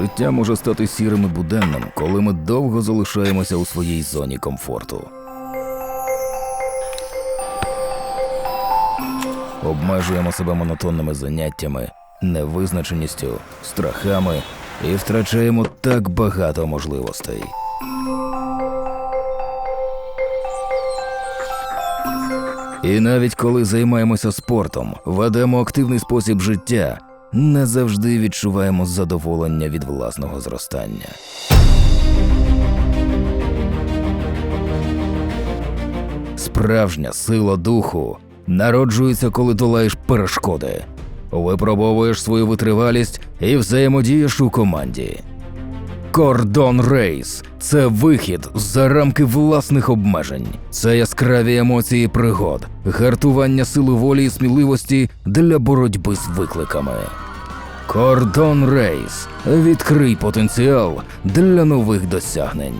Життя може стати сірим і буденним, коли ми довго залишаємося у своїй зоні комфорту. Обмежуємо себе монотонними заняттями, невизначеністю, страхами і втрачаємо так багато можливостей. І навіть коли займаємося спортом, ведемо активний спосіб життя, не завжди відчуваємо задоволення від власного зростання. Справжня сила духу народжується, коли долаєш перешкоди, випробовуєш свою витривалість і взаємодієш у команді. Кордон Рейс це вихід за рамки власних обмежень. Це яскраві емоції пригод, гартування сили волі і сміливості для боротьби з викликами. Кордон Рейс. Відкрий потенціал для нових досягнень.